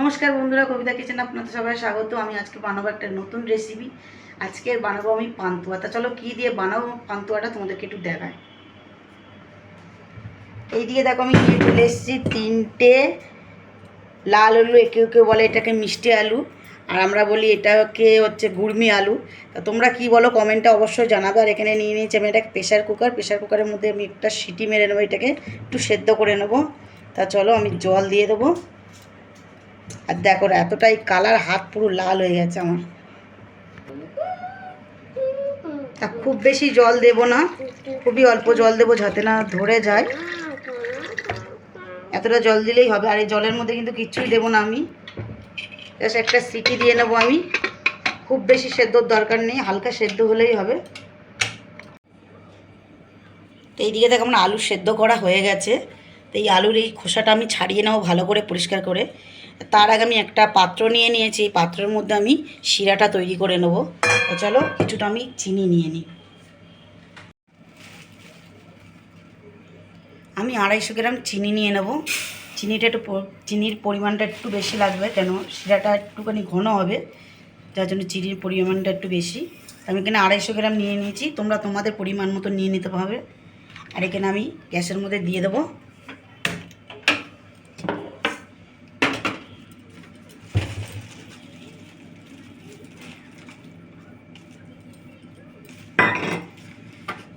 নমস্কার বন্ধুরা, কবিতা কিচেন আপনাদের সবাই স্বাগত। আমি আজকে বানাবো একটা নতুন রেসিপি আজকে বানাবো আমি পান্তুয়া। তা চলো, কী দিয়ে বানাবো পান্তুয়াটা তোমাদেরকে একটু দেখায় এই দিকে দেখো, আমি নিয়ে চলে এসেছি তিনটে লাল আলু, একে একে বলে এটাকে মিষ্টি আলু। আর আমরা বলি এটাকে হচ্ছে গুড়মি আলু। তা তোমরা কি বলো কমেন্টে অবশ্যই জানাবে। আর এখানে নিয়ে নিয়েছি আমি এটা প্রেশার কুকার প্রেশার কুকারের মধ্যে আমি একটা সিটি মেরে নেব, এটাকে একটু সেদ্ধ করে নেব। তা চলো, আমি জল দিয়ে দেবো। আর দেখো এতটাই কালার, হাত পুরো লাল হয়ে গেছে আমার। খুব বেশি জল দেব না, খুবই অল্প জল দেবো যাতে না ধরে যায়। এতটা জল দিলেই হবে, আর এই জলের মধ্যে কিন্তু কিচ্ছুই দেবো না আমি। জাস্ট একটা সিটি দিয়ে নেব আমি। খুব বেশি সেদ্ধর দরকার নেই, হালকা সেদ্ধ হলেই হবে। তো এইদিকে দেখো আমার আলু সেদ্ধ করা হয়ে গেছে। তো এই আলুর এই খোসাটা আমি ছাড়িয়ে নেব ভালো করে, পরিষ্কার করে। তার আগে আমি একটা পাত্র নিয়ে নিয়েছি, এই পাত্রের মধ্যে আমি শিরাটা তৈরি করে নেব। তো চলো, কিছুটা আমি চিনি নিয়ে নিই। আমি আড়াইশো গ্রাম চিনি নিয়ে নেব। চিনিটা একটু চিনির পরিমাণটা একটু বেশি লাগবে, কেন শিরাটা একটুখানি ঘন হবে, যার জন্য চিনির পরিমাণটা একটু বেশি। আমি এখানে আড়াইশো গ্রাম নিয়ে নিয়েছি, তোমরা তোমাদের পরিমাণ মতো নিয়ে নিতে হবে আর এখানে আমি গ্যাসের মধ্যে দিয়ে দেবো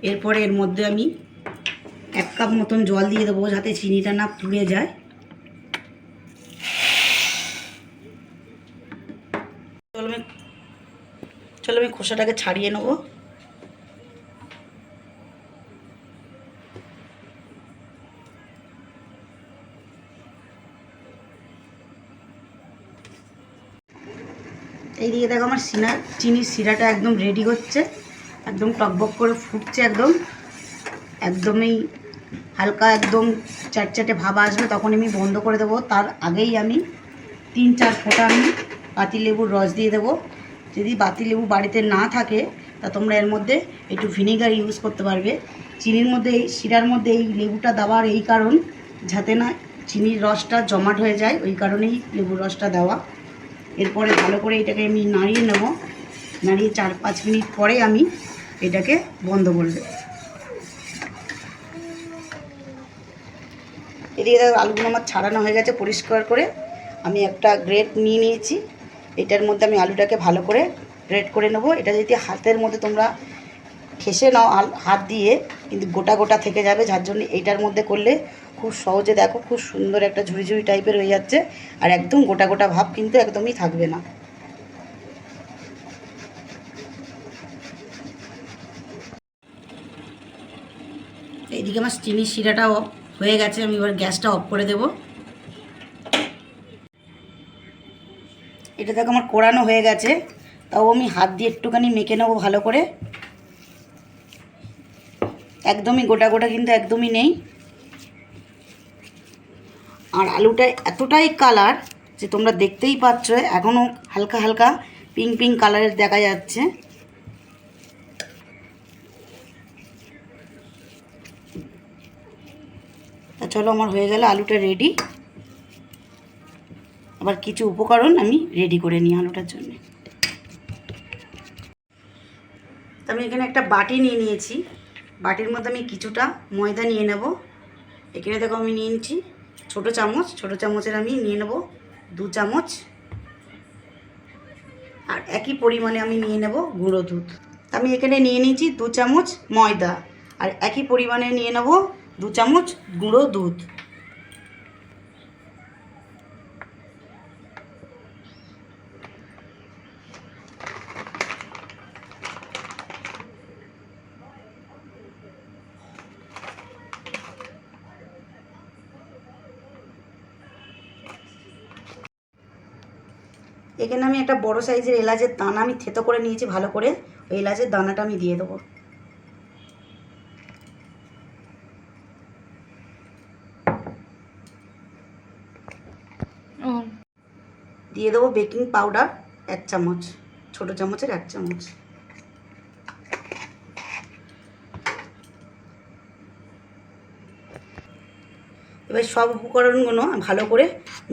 এরপরে এর মধ্যে আমি এক কাপ মতন জল দিয়ে দেবো যাতে চিনিটা না পুড়ে যায়। চলো আমি চলো আমি খোসাটাকে ছাড়িয়ে নেব। এইদিকে দেখো আমার সিনা চিনির শিরাটা একদম রেডি হচ্ছে। একদম টকবক করে ফুটছে একদম। একদমই হালকা একদম চাটচাটে ভাব আসবে, তখন আমি বন্ধ করে দেবো। তার আগেই আমি তিন চার ফোঁটা আমি পাতিলেবুর রস দিয়ে দেবো। যদি পাতিলেবু বাড়িতে না থাকে, তা তোমরা এর মধ্যে একটু ভিনেগার ইউজ করতে পারবে। চিনির মধ্যে এই, শিরার মধ্যে এই লেবুটা দেওয়ার এই কারণ, যাতে না চিনির রসটা জমাট হয়ে যায়, ওই কারণেই লেবুর রসটা দেওয়া। এরপরে ভালো করে এটাকে আমি নাড়িয়ে নেব। নাড়িয়ে চার পাঁচ মিনিট পরে আমি এটাকে বন্ধ দেবো এদিকে আলুগুলো আমার ছাড়ানো হয়ে গেছে পরিষ্কার করে। আমি একটা গ্রেট নিয়ে নিয়েছি। এটার মধ্যে আমি আলুটাকে ভালো করে গ্রেট করে নেব। এটা যদি হাতের মধ্যে তোমরা ঠেসে নাও হাত দিয়ে, কিন্তু গোটা গোটা থেকে যাবে, যার জন্য এইটার মধ্যে করলে খুব সহজে দেখো, খুব সুন্দর একটা ঝুড়ি ঝুড়ি টাইপের হয়ে যাচ্ছে। আর একদম গোটা গোটা ভাব কিন্তু একদমই থাকবে না। এইদিকে আমার চিনির অফ হয়ে গেছে, আমি এবার গ্যাসটা অফ করে দেব। এটা দেখো আমার কোরানো হয়ে গেছে, তাও আমি হাত দিয়ে একটুখানি মেখে নেব ভালো করে। একদমই গোটা গোটা কিন্তু একদমই নেই। আর আলুটা এতটাই কালার যে তোমরা দেখতেই পাচ্ছ, এখনও হালকা হালকা পিঙ্ক পিঙ্ক কালারের দেখা যাচ্ছে। চলো, আমার হয়ে গেল আলুটা রেডি আবার কিছু উপকরণ আমি রেডি করে নিই আলুটার জন্য। আমি এখানে একটা বাটি নিয়ে নিয়েছি। বাটির মধ্যে আমি কিছুটা ময়দা নিয়ে নেব। এখানে দেখো আমি নিয়ে নিচ্ছি ছোটো চামচ। ছোটো চামচের আমি নিয়ে নেব দু চামচ। আর একই পরিমাণে আমি নিয়ে নেব গুঁড়ো দুধ। আমি এখানে নিয়ে নিয়েছি দু চামচ ময়দা। আর একই পরিমাণে নিয়ে নেব দু চামচ গুঁড়ো দুধ। এখানে আমি একটা বড় সাইজের এলাচের দানা আমি থেতো করে নিয়েছি, ভালো করে। ওই এলাচের দানাটা আমি দিয়ে দেবো। দিয়ে দেবো বেকিং পাউডার এক চামচ, ছোটো চামচের এক চামচ। এবার সব উপকরণগুলো ভালো করে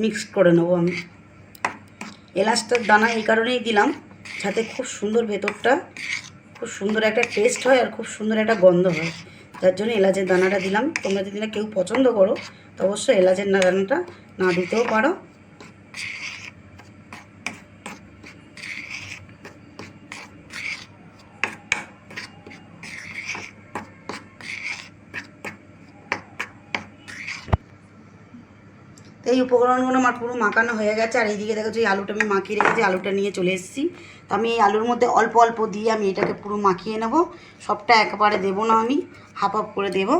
মিক্স করে নেব আমি। এলাচটার দানা এই কারণেই দিলাম, যাতে খুব সুন্দর ভেতরটা, খুব সুন্দর একটা টেস্ট হয় আর খুব সুন্দর একটা গন্ধ হয়। যার জন্য এলাচের দানাটা দিলাম। তোমরা যদি না কেউ পছন্দ করো, তো অবশ্যই এলাচের দানাটা না দিতেও পারো। এই উপকরণগুলো আমার পুরো মাখানো হয়ে গেছে, আর এইদিকে দেখো এই আলুটা আমি মাখিয়ে রেখেছি, আলুটা নিয়ে চলে এসেছি। তো আমি এই আলুর মধ্যে অল্প অল্প দিয়ে আমি এটাকে পুরো মাখিয়ে নেব। সবটা একবারে দেবো না আমি হাফ হাফ করে দেবো।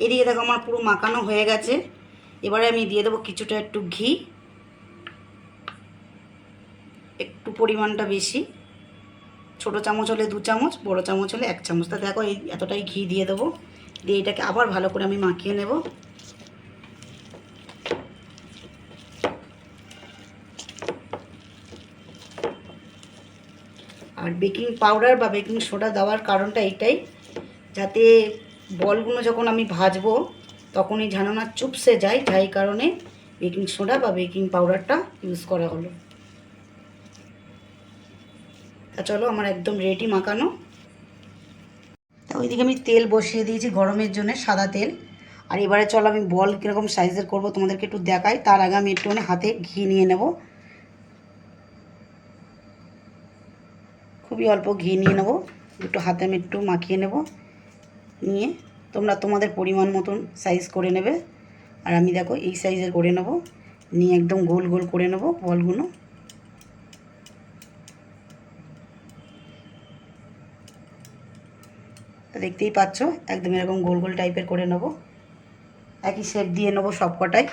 এদিকে দেখো আমার পুরো মাখানো হয়ে গেছে। এবারে আমি দিয়ে দেবো কিছুটা একটু ঘি। একটু পরিমাণটা বেশি। ছোট চামচ হলে দু চামচ, বড় চামচ হলে এক চামচ। তা দেখো এই এতটাই ঘি দিয়ে দেবো। দিয়ে এটাকে আবার ভালো করে আমি মাখিয়ে নেব। আর বেকিং পাউডার বা বেকিং সোডা দেওয়ার কারণটা এটাই যাতে বলগুলো যখন আমি ভাজবো, তখনই যেন না চুপসে যায়, যাই কারণে বেকিং সোডা বা বেকিং পাউডারটা ইউজ করা হলো। তা চলো আমার একদম রেডি মাখানো। তা ওইদিকে আমি তেল বসিয়ে দিয়েছি গরমের জন্য সাদা তেল। আর এবারে চলো আমি বল কীরকম সাইজের করব তোমাদেরকে একটু দেখাই। তার আগে আমি একটুখানি হাতে ঘি নিয়ে নেব। খুবই অল্প ঘি নিয়ে নেব। একটু হাতে আমি একটু মাখিয়ে নেব। নিয়ে তোমরা তোমাদের পরিমাণ মতন সাইজ করে নেবে। আর আমি দেখো এই সাইজের করে নেব। নিয়ে একদম গোল গোল করে নেব বলগুলো। দেখতেই পাচ্ছ, একদম এরকম গোল গোল টাইপের করে নেব। একই শেপ দিয়ে নেব সব কটাই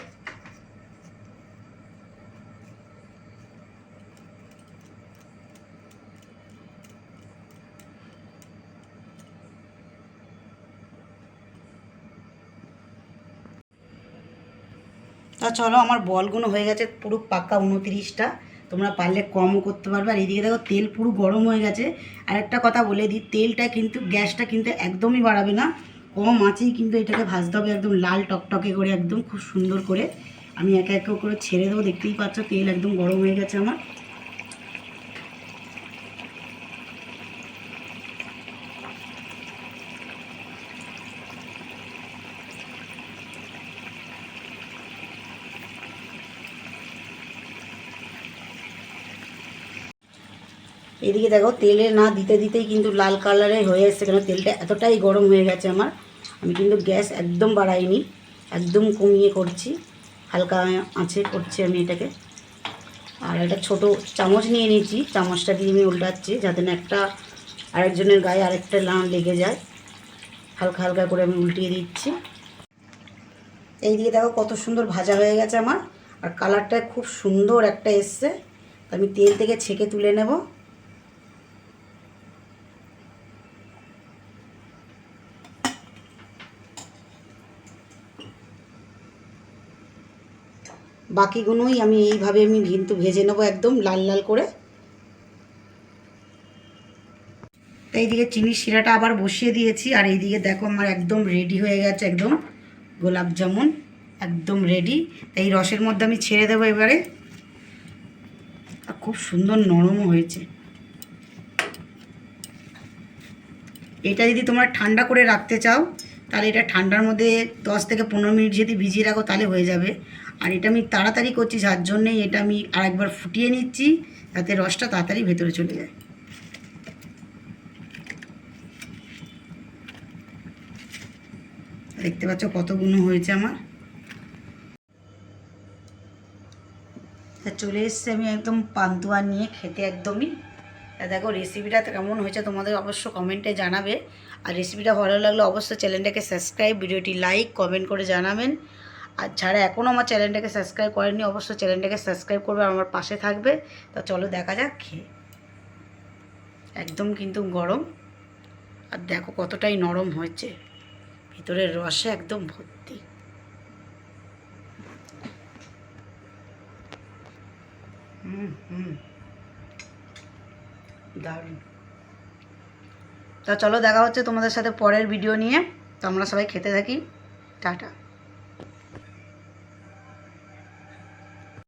তা চলো, আমার বলগুলো হয়ে গেছে পুরো পাক্কা উনতিরিশটা। তোমরা পারলে কমও করতে পারবে। আর এদিকে দেখো, তেল পুরো গরম হয়ে গেছে। আর একটা কথা বলে দিই, তেলটা কিন্তু, গ্যাসটা কিন্তু একদমই বাড়াবে না। কম আছেই কিন্তু এটাকে ভাজতে হবে একদম লাল টকটকে করে, একদম খুব সুন্দর করে। আমি একে একে করে ছেড়ে দেবো, দেখতেই পাচ্ছ তেল একদম গরম হয়ে গেছে আমার। এদিকে দেখো তেলে না দিতে দিতেই কিন্তু লাল কালারে হয়ে এসছে কেন? তেলটা এতটাই গরম হয়ে গেছে আমার। আমি কিন্তু গ্যাস একদম বাড়াইনি, একদম কমিয়ে করছি। হালকা আঁচে করছি আমি এটাকে। আর একটা ছোট চামচ নিয়ে নিয়েছি, চামচটা দিয়ে আমি উল্টাচ্ছি যাতে না একটা আরেকজনের গায়ে আরেকটা লান লেগে যায়। হালকা হালকা করে আমি উল্টিয়ে দিচ্ছি। এইদিকে দেখো কত সুন্দর ভাজা হয়ে গেছে আমার। আর কালারটা খুব সুন্দর একটা এসছে। আমি তেল থেকে ছেঁকে তুলে নেব। বাকিগুলোই আমি এইভাবে আমি কিন্তু ভেজে নেব একদম লাল লাল করে। তো এইদিকে চিনির শিরাটা আবার বসিয়ে দিয়েছি, আর এইদিকে দেখো আমার একদম রেডি হয়ে গেছে একদম গোলাপ জামুন, একদম রেডি এই রসের মধ্যে আমি ছেড়ে দেবো এবারে। আর খুব সুন্দর নরমও হয়েছে। এটা যদি তোমরা ঠান্ডা করে রাখতে চাও, তাহলে এটা ঠান্ডার মধ্যে দশ থেকে পনেরো মিনিট যদি ভিজিয়ে রাখো, তাহলে হয়ে যাবে। আর এটা আমি তাড়াতাড়ি করছি, যার জন্যেই এটা আমি আরেকবার ফুটিয়ে নিচ্ছি, যাতে রসটা তাড়াতাড়ি ভেতরে চলে যায়। দেখতে পাচ্ছ কতগুলো হয়েছে আমার। চলে এসছে আমি একদম পান্তুয়া নিয়ে খেতে একদমই। দেখো রেসিপিটা কেমন হয়েছে তোমাদের অবশ্য কমেন্টে জানাবে। আর রেসিপিটা ভালো লাগলে অবশ্যই চ্যানেলটাকে সাবস্ক্রাইব ভিডিওটি লাইক কমেন্ট করে জানাবেন। আর যারা এখনও আমার চ্যানেলটাকে সাবস্ক্রাইব করেনি অবশ্যই চ্যানেলটাকে সাবস্ক্রাইব করবে, আমার পাশে থাকবে। তা চলো দেখা যাক। খেয়ে একদম কিন্তু গরম। আর দেখো কতটাই নরম হয়েছে। ভিতরের রসে একদম ভর্তি। দারুণ। তা চলো দেখা হচ্ছে তোমাদের সাথে পরের ভিডিও নিয়ে। তো আমরা সবাই খেতে থাকি। টাটা।